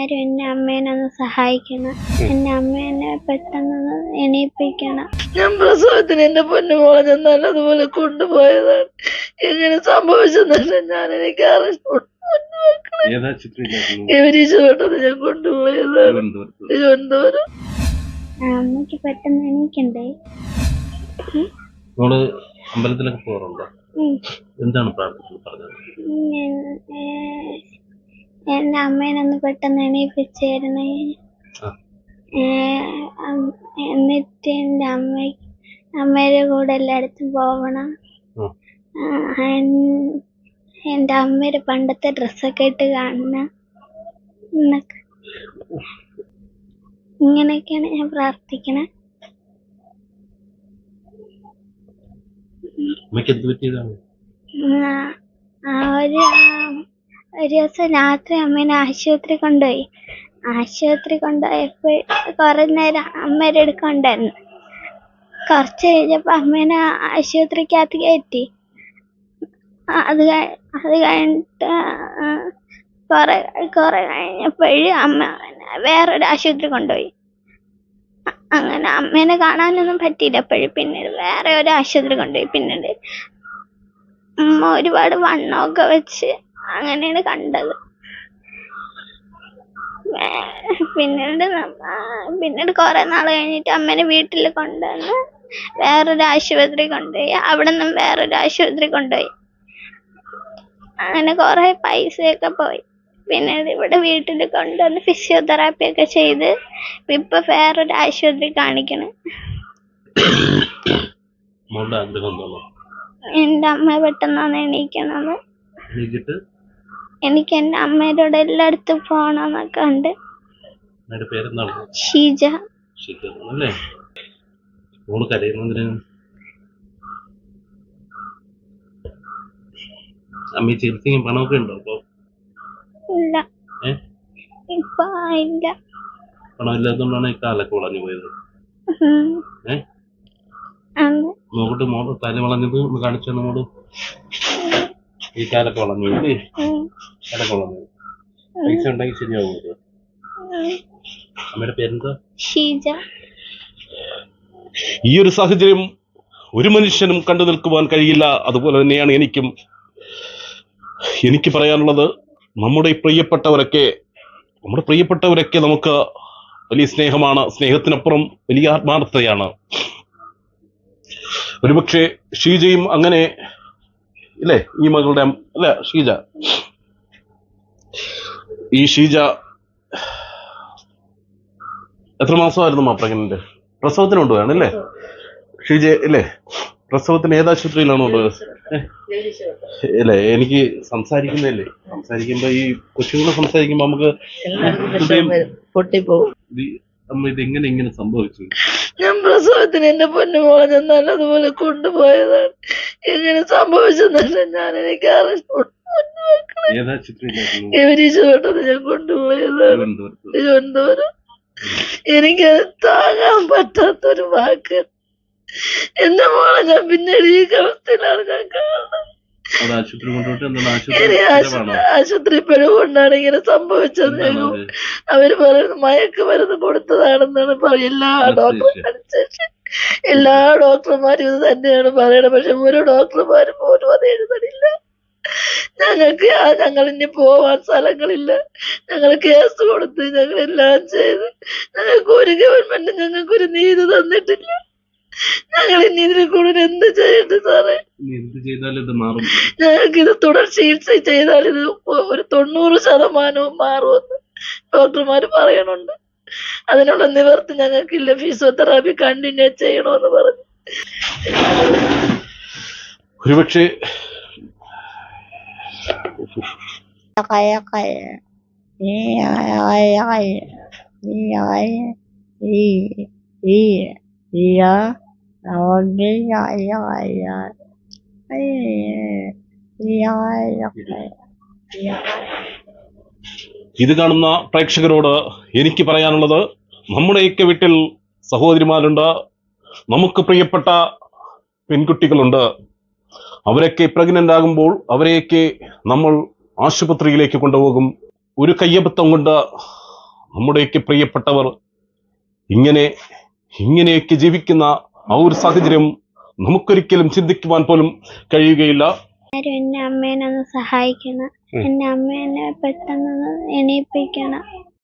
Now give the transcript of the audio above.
ആരും എന്റെ അമ്മേനെ ഒന്ന് സഹായിക്കണം. എന്റെ അമ്മേനെ പെട്ടെന്ന് എണീപ്പിക്കണം. ഞാൻ പ്രസവത്തിന് എന്റെ പൊന്നുമോളെ ഞാൻ നല്ലതുപോലെ കൊണ്ടുപോയതാണ്. എങ്ങനെ സംഭവിച്ചെന്നല്ല ഞാൻ എനിക്ക് പെട്ടെന്ന് ഞാൻ കൊണ്ടുപോയതാണ്. തിരുവനന്തപുരം. അമ്മയ്ക്ക് അമ്മയ്ക്ക് പെട്ടെന്ന് എണീക്കണ്ടേ? നമ്മൾ അമ്പലത്തിലൊക്കെ പോകാറുണ്ടോ? എന്താണ് പ്രാർത്ഥിച്ചത് പറഞ്ഞത്? എന്റെ അമ്മേനൊന്ന് പെട്ടെന്ന് അം- എന്നിട്ട് എന്റെ അമ്മ അമ്മയുടെ കൂടെ എല്ലായിടത്തും പോവണം. എന്റെ അമ്മയുടെ പണ്ടത്തെ ഡ്രസ്സൊക്കെ ഇട്ട് കാണണം. എന്നൊക്കെ. ഇങ്ങനെയൊക്കെയാണ് ഞാൻ പ്രാർത്ഥിക്കണേ. ആ, ഒരു ഒരു ദിവസം രാത്രി അമ്മേനെ ആശുപത്രി കൊണ്ടുപോയി. ആശുപത്രി കൊണ്ടുപോയപ്പോൾ കുറേ നേരം അമ്മേരെ അടുക്ക ഉണ്ടായിരുന്നു കുറച്ച് കഴിഞ്ഞപ്പോൾ അമ്മേനെ ആശുപത്രിക്കകത്ത് കയറ്റി. അത് അത് കഴിഞ്ഞിട്ട് കുറേ കുറെ കുറെ കഴിഞ്ഞപ്പോഴും അമ്മ വേറൊരു ആശുപത്രി കൊണ്ടുപോയി. അങ്ങനെ അമ്മേനെ കാണാനൊന്നും പറ്റിയില്ല അപ്പോഴും. പിന്നീട് വേറെ ഒരു ആശുപത്രി കൊണ്ടുപോയി. പിന്നീട് അമ്മ ഒരുപാട് വണ്ണമൊക്കെ വെച്ച് അങ്ങനെയാണ് കണ്ടത്. പിന്നീട് പിന്നീട് കുറെ നാൾ കഴിഞ്ഞിട്ട് അമ്മേനെ വീട്ടിൽ കൊണ്ടുവന്ന് വേറൊരു ആശുപത്രി കൊണ്ടുപോയി. അവിടെ നിന്നും വേറൊരു ആശുപത്രി കൊണ്ടുപോയി. അങ്ങനെ കുറെ പൈസയൊക്കെ പോയി. പിന്നെ ഇവിടെ വീട്ടിൽ കൊണ്ടുവന്ന് ഫിസിയോതെറാപ്പി ഒക്കെ ചെയ്ത് ഇപ്പൊ വേറൊരു ആശുപത്രി കാണിക്കണം. എന്റെ അമ്മ പെട്ടെന്നാണ് എണീക്കണത്. എനിക്ക് എന്റെ അമ്മയുടെ കൂടെ എല്ലായിടത്തും പോകണമെന്നൊക്കെ ഉണ്ട്. അമ്മയുടെ പേരെന്താണ്? ഷീജ. അല്ലേ? മോൾ കരയുന്നതിന് അമ്മ ഈ ചികിത്സയ്ക്ക് പണമൊക്കെ ഉണ്ടോ അപ്പൊ ഇല്ല. ഇപ്പൊ ഇല്ല. ഈ കാലൊക്കെ വളഞ്ഞു പോയത്. ഉം. ഏ? അന്ന് നോക്കട്ടെ മോൾ തല വളഞ്ഞത് ഒന്ന് കാണിച്ചു മോൾ. ഈ കാലൊക്കെ വളഞ്ഞു അല്ലേ. കാലൊക്കെ വളഞ്ഞു പൈസ ഉണ്ടെങ്കിൽ ശരിയാവും ഇത്. ഉം. അമ്മയുടെ പേരെന്താ ഷീജ. ഈ ഒരു സാഹചര്യം ഒരു മനുഷ്യനും കണ്ടു നിൽക്കുവാൻ കഴിയില്ല. അതുപോലെ തന്നെയാണ് എനിക്കും. എനിക്ക് പറയാനുള്ളത് നമ്മുടെ ഈ പ്രിയപ്പെട്ടവരൊക്കെ നമ്മുടെ പ്രിയപ്പെട്ടവരൊക്കെ നമുക്ക് വലിയ സ്നേഹമാണ്. സ്നേഹത്തിനപ്പുറം വലിയ ആത്മാർത്ഥതയാണ്. ഒരുപക്ഷെ ഷീജയും അങ്ങനെ ഇല്ലേ ഈ മകളുടെ അല്ല ഷീജ. ഈ ഷീജ എത്ര മാസമായിരുന്നു മാ പ്രഗ്നന്റ് പ്രസവത്തിന് കൊണ്ടുപോയാണ് അല്ലേ? ഷീജ ഇല്ലേ പ്രസവത്തിന് ഏത് ആശുപത്രിയിലാണ് കൊണ്ടുപോയത്? ഇല്ലേ എനിക്ക് സംസാരിക്കുന്നതല്ലേ? സംസാരിക്കുമ്പോ ഈ കൊച്ചുങ്ങളെ സംസാരിക്കുമ്പോ നമുക്ക് അമ്മ ഇത് എങ്ങനെ ഇങ്ങനെ സംഭവിച്ചു? ഞാൻ പ്രസവത്തിന് എന്റെ പൊന്നുമോളെ ഞാൻ നല്ലതുപോലെ കൊണ്ടുപോയതാണ്. എങ്ങനെ സംഭവിച്ചെന്നല്ല ഞാൻ എനിക്ക് ഏതാ പെട്ടെന്ന് ഞാൻ കൊണ്ടുപോയതാണ്. തിരുവനന്തപുരം. എനിക്ക് താങ്ങാൻ പറ്റാത്തൊരു വാക്ക്. എന്റെ മോളെ ഞാൻ പിന്നീട് ഈ അവസ്ഥയിലാണ് ഞാൻ അവിടെ ആശുപത്രി കൊണ്ടുപോയിട്ട് ആശുപത്രി പിഴവുകൊണ്ടാണ് ഇങ്ങനെ സംഭവിച്ചത്? അവർ പറയുന്നത് മയക്ക് മരുന്ന് കൊടുത്തതാണെന്നാണ് എല്ലാ ഡോക്ടർമാരും ഡോക്ടർ എല്ലാ ഡോക്ടർമാരും ഇത് തന്നെയാണ് പറയണത്. പക്ഷെ ഓരോ ഡോക്ടർമാരും പോലും അത് എഴുതണില്ല. ഞങ്ങൾക്ക് ആ ഞങ്ങൾ ഇനി പോവാൻ സ്ഥലങ്ങളില്ല. ഞങ്ങൾ കേസ് കൊടുത്ത് ഞങ്ങൾ എല്ലാം ചെയ്ത് ഞങ്ങൾക്ക് ഒരു ഗവൺമെന്റ് ഞങ്ങൾക്ക് ഒരു നീതി തന്നിട്ടില്ല. ഞങ്ങൾ ഇനി ഇതിനെ കൂടുതൽ എന്ത് ചെയ്യട്ടെ സാറേ? എന്ത് ചെയ്താലും ഇത് മാറും. ഞങ്ങൾക്ക് ഇത് തുടർ ചികിത്സ ചെയ്താൽ ഇത് ഒരു തൊണ്ണൂറ് ശതമാനവും മാറുമെന്ന് ഡോക്ടർമാര് പറയണുണ്ട് അതിനുള്ള നിവർത്തി ഞങ്ങൾക്കില്ല ഫിസിയോതെറാപ്പി കണ്ടിന്യൂ ചെയ്യണമെന്ന് പറഞ്ഞു. ഒരുപക്ഷെ ഇത് കാണുന്ന പ്രേക്ഷകരോട് എനിക്ക് പറയാനുള്ളത് നമ്മുടെയൊക്കെ വീട്ടിൽ സഹോദരിമാരുണ്ട്. നമുക്ക് പ്രിയപ്പെട്ട പെൺകുട്ടികളുണ്ട്. അവരൊക്കെ പ്രഗ്നന്റ് ആകുമ്പോൾ അവരെയൊക്കെ നമ്മൾ ആശുപത്രിയിലേക്ക് കൊണ്ടുപോകും. ഒരു കയ്യബദ്ധം കൊണ്ട് നമ്മുടെയൊക്കെ പ്രിയപ്പെട്ടവർ ഇങ്ങനെ ഇങ്ങനെയൊക്കെ ജീവിക്കുന്ന ആ ഒരു സാഹചര്യം നമുക്കൊരിക്കലും ചിന്തിക്കുവാൻ പോലും കഴിയുകയില്ല. എന്റെ അമ്മേനെ ഒന്ന് സഹായിക്കണം. എന്റെ അമ്മേനെ പെട്ടെന്ന് എണീപ്പിക്കണം.